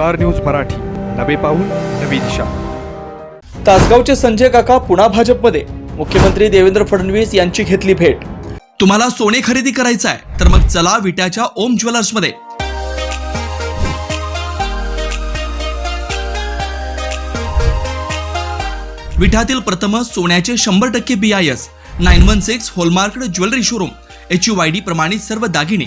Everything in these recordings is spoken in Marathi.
Star news Marathi. नवे पाऊल नवी दिशा. तासगावचे संजय काका पुन्हा भाजपमध्ये. मुख्यमंत्री देवेंद्र फडणवीस यांची घेतली भेट. तुम्हाला सोने खरेदी करायचं आहे तर मग चला विट्याच्या ओम ज्वेलर्समध्ये. विठ्यातील प्रथम सोन्याचे शंभर टक्के B I S nine one six hallmark jewellery showroom. H U Y D प्रमाणित सर्व दागिने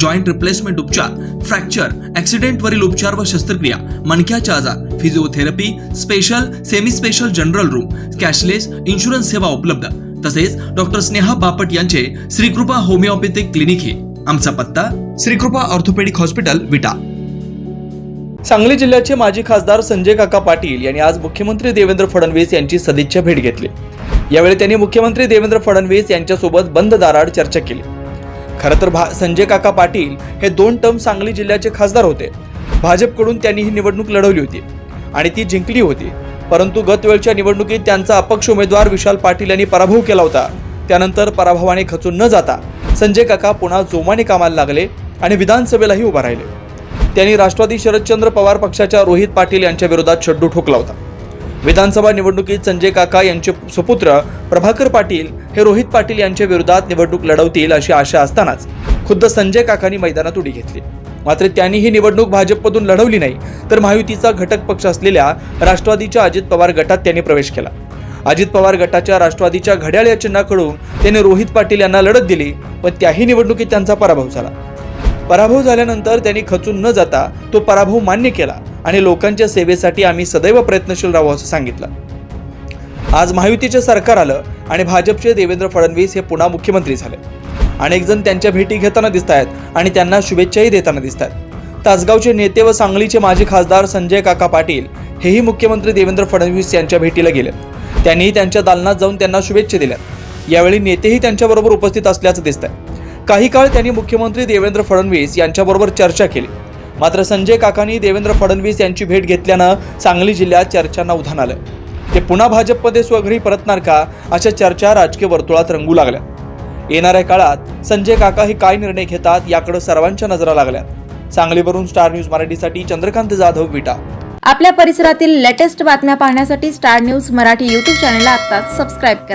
जॉईंट रिप्लेसमेंट उपचार फ्रॅक्चर ऍक्सिडेंटवरील उपचार व शस्त्रक्रिया मणक्याचे आजार physiotherapy special semi special general room cashless insurance सेवा उपलब्ध. तसेच डॉक्टर स्नेहा बापट यांचे श्रीकृपा होमिओपॅथिक क्लिनिक हे. आमचा पत्ता श्रीकृपा ऑर्थोपेडिक हॉस्पिटल विटा. सांगली जिल्ह्याचे माजी खासदार संजय काका पाटील यांनी आज मुख्यमंत्री देवेंद्र फडणवीस यांची सदिच्छा भेट घेतली. यावेळी त्यांनी मुख्यमंत्री देवेंद्र फडणवीस यांच्यासोबत बंद दाराड चर्चा केली. खरं तर भा संजय काका पाटील हे दोन टर्म सांगली जिल्ह्याचे खासदार होते. भाजपकडून त्यांनी ही निवडणूक लढवली होती आणि ती जिंकली होती. परंतु गतवेळच्या निवडणुकीत त्यांचा अपक्ष उमेदवार विशाल पाटील यांनी पराभव केला होता. त्यानंतर पराभवाने खचून न जाता संजय काका पुन्हा जोमाने कामाला लागले आणि विधानसभेलाही उभा राहिले. त्यांनी राष्ट्रवादी शरदचंद्र पवार पक्षाच्या रोहित पाटील यांच्या विरोधात छड्डू ठोकला होता. विधानसभा निवडणुकीत संजय काका यांचे सुपुत्र प्रभाकर पाटील हे रोहित पाटील यांच्या विरोधात निवडणूक लढवतील अशी आशा असतानाच खुद्द संजय काकांनी मैदानात उडी घेतली. मात्र त्यांनी ही निवडणूक भाजपमधून लढवली नाही तर महायुतीचा घटक पक्ष असलेल्या राष्ट्रवादीच्या अजित पवार गटात त्यांनी प्रवेश केला. अजित पवार गटाच्या राष्ट्रवादीच्या घड्याळ या चिन्हाकडून त्यांनी रोहित पाटील यांना लढत दिली पण त्याही निवडणुकीत त्यांचा पराभव झाला. पराभव झाल्यानंतर त्यांनी खचून न जाता तो पराभव मान्य केला. आणि लोकांच्या सेवेसाठी आम्ही सदैव प्रयत्नशील राहू असं सांगितलं. आज महायुतीचे सरकार आलं आणि भाजपचे देवेंद्र फडणवीस हे पुन्हा मुख्यमंत्री झाले. अनेक जण त्यांच्या भेटी घेताना दिसत आहेत आणि त्यांना शुभेच्छाही देताना दिसत आहेत तासगावचे नेते व सांगलीचे माजी खासदार संजय काका पाटील हेही मुख्यमंत्री देवेंद्र फडणवीस यांच्या भेटीला गेले त्यांनीही त्यांच्या दालनात जाऊन त्यांना शुभेच्छा दिल्या यावेळी नेतेही त्यांच्याबरोबर उपस्थित असल्याचं दिसत आहे काही काळ त्यांनी मुख्यमंत्री देवेंद्र फडणवीस यांच्याबरोबर चर्चा केली. मात्र संजय काकांनी देवेंद्र फडणवीस यांची भेट घेतल्यानं सांगली जिल्ह्यात चर्चांना उधाण आलं. ते पुन्हा भाजपमध्ये स्वघरी परतणार का? अशा चर्चा राजकीय वर्तुळात रंगू लागल्या. येणाऱ्या काळात संजय काका हे काय निर्णय घेतात याकडे सर्वांच्या नजरा लागल्या. सांगलीवरून स्टार न्यूज मराठीसाठी चंद्रकांत जाधव विटा. आपल्या परिसरातील लेटेस्ट बातम्या पाहण्यासाठी स्टार न्यूज मराठी यूट्यूब चॅनलला आता सबस्क्राईब करा.